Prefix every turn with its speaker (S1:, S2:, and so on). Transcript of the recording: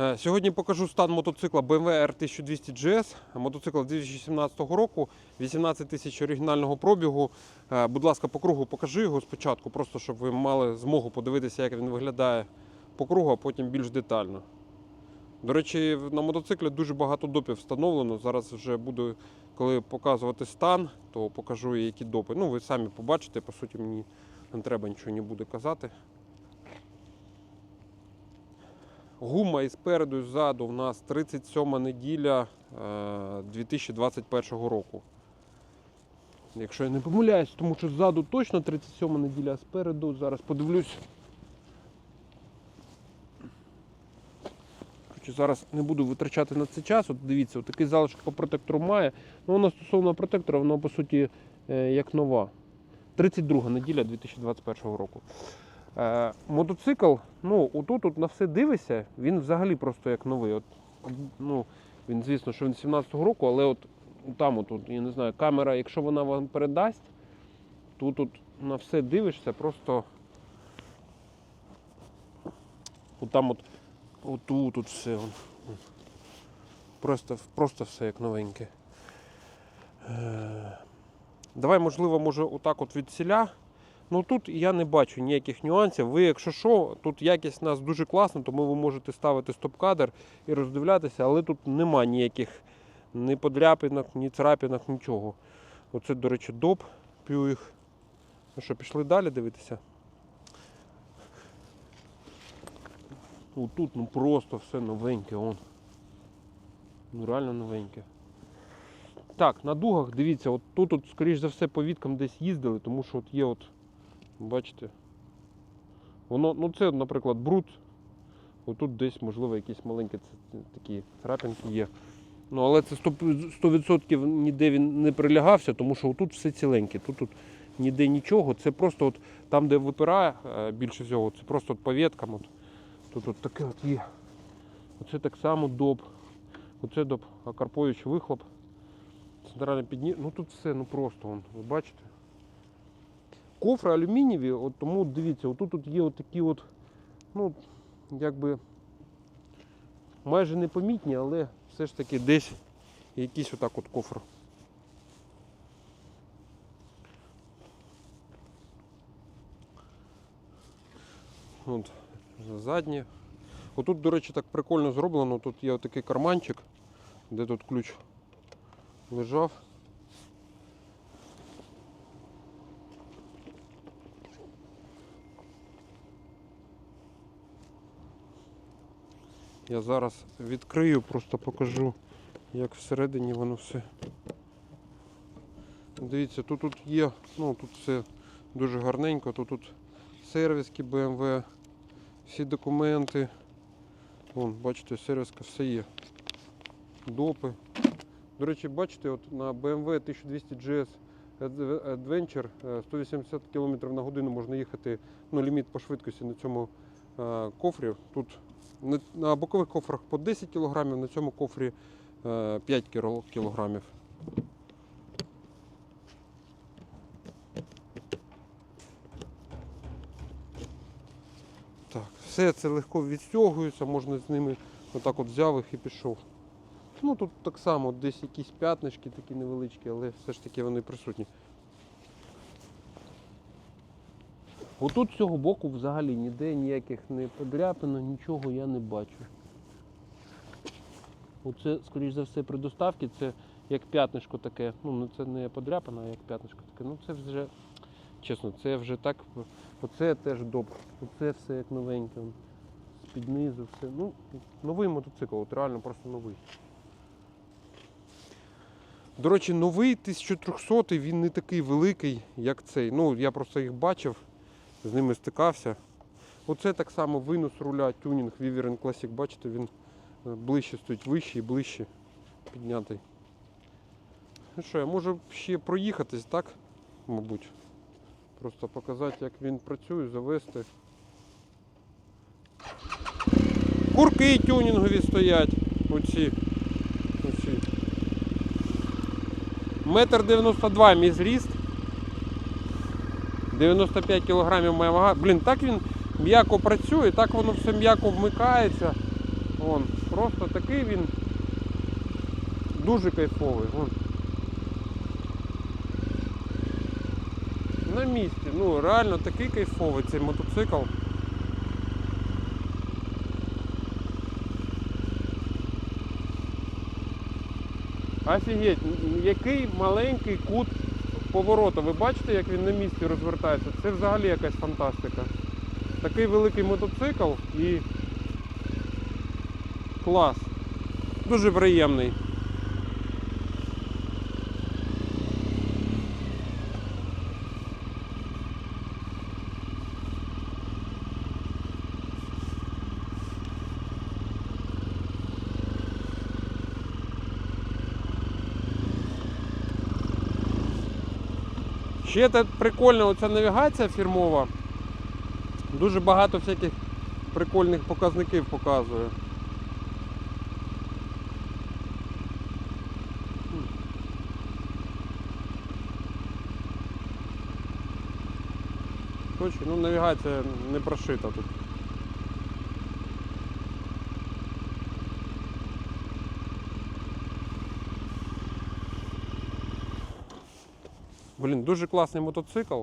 S1: Е, Сьогодні покажу стан мотоцикла BMW R1200 GS. Мотоцикл 2017 року, 18 тисяч оригінального пробігу. Е, Будь ласка, по кругу покажи його спочатку, просто щоб ви мали змогу подивитися, як він виглядає по кругу, а потім більш детально. До речі, на мотоциклі дуже багато допів встановлено. Зараз вже буду, коли показувати стан, то покажу які допи. Ну, ви самі побачите, по суті, мені не треба нічого не буде казати. Гума і спереду, і ззаду в нас 37 неділя е, 2021 року. Якщо я не помиляюсь, тому що ззаду точно 37 неділя, а спереду зараз подивлюсь. Зараз не буду витрачати на це час. От дивіться, от такий залишок по протектору має. Ну, воно стосовно протектора, воно по суті е, як нова. 32 неділя 2021 року. Е, мотоцикл, ну, отут от на все дивишся, він взагалі просто як новий. От, ну, він, звісно, що він 17-го року, але от там, от, от, я не знаю, камера, якщо вона вам передасть, тут тут на все дивишся, просто от там от, отут тут все. вон. Просто, просто все як новеньке. Е, Давай, можливо, може, отак от від. Ну тут я не бачу ніяких нюансів. Ви, якщо що, тут якість у нас дуже класна, тому ви можете ставити стоп-кадр і роздивлятися, але тут нема ніяких ні подряпинок, ні царапинок, нічого. Оце, до речі, доп пюїх. Ну що, пішли далі дивитися? Ну, тут ну просто все новеньке, он. Ну реально новеньке. Так, на дугах, дивіться, от тут, от, скоріш за все, по віткам десь їздили, тому що от є от, бачите, воно, ну це, наприклад, бруд. Отут десь, можливо, якісь маленькі такі царапинки є. Ну, але це 100%, 100% ніде він не прилягався, тому що тут все ціленьке. Тут, тут ніде нічого. Це просто от там, де випирає е, більше всього, це просто от по веткам. От. Тут от таке от є. Оце так само доб. Оце доб, Карпович вихлоп. Центральне підні... Ну тут все, ну просто, вон, ви бачите. Кофри алюмінієві, от тому дивіться, отут тут є такі от, ну, якби майже непомітні, але все ж таки десь якийсь отак от кофр. От, заднє. Отут, до речі, так прикольно зроблено. Тут є отакий карманчик, де тут ключ лежав. Я зараз відкрию, просто покажу, як всередині воно все. Дивіться, тут, тут є, ну тут все дуже гарненько, тут, тут сервіски BMW, всі документи. Вон, бачите, сервіска все є. Допи. До речі, бачите, от на BMW 1200 GS Adventure е, 180 км на годину можна їхати, ну, ліміт по швидкості на цьому е, кофрі. Тут на, бокових кофрах по 10 кг, на цьому кофрі е, 5 кг. Так, все це легко відстягується, можна з ними отак от взяв їх і пішов. Ну тут так само десь якісь п'ятнишки такі невеличкі, але все ж таки вони присутні. Отут з цього боку взагалі ніде ніяких не подряпинок, нічого я не бачу. Оце, скоріш за все, при доставці це як п'ятнишко таке. Ну, ну це не подряпина, а як п'ятнишко таке. Ну це вже, чесно, це вже так. Оце теж добре. Оце все як новеньке. З-під низу все. Ну, новий мотоцикл, от реально просто новий. До речі, новий 1300 він не такий великий, як цей. Ну, я просто їх бачив, з ними стикався. Оце так само винос руля тюнінг Viveren Classic, бачите, він е, ближче стоїть, вищий, ближче піднятий. Ну що, я можу ще проїхатись, так? Мабуть. Просто показати, як він працює, завести. Курки тюнінгові стоять. Оці. Оці. Метр 92 мій зріст. 95 кілограмів моя вага. Блін, так він м'яко працює, так воно все м'яко вмикається. Вон, просто такий він дуже кайфовий. Вон. На місці. Ну, реально такий кайфовий цей мотоцикл. Офігеть, який маленький кут повороту. Ви бачите, як він на місці розвертається? Це взагалі якась фантастика. Такий великий мотоцикл і клас. Дуже приємний. Ще тут прикольна оця навігація фірмова. Дуже багато всяких прикольних показників показує. Точно, ну навігація не прошита тут. Блін, дуже класний мотоцикл.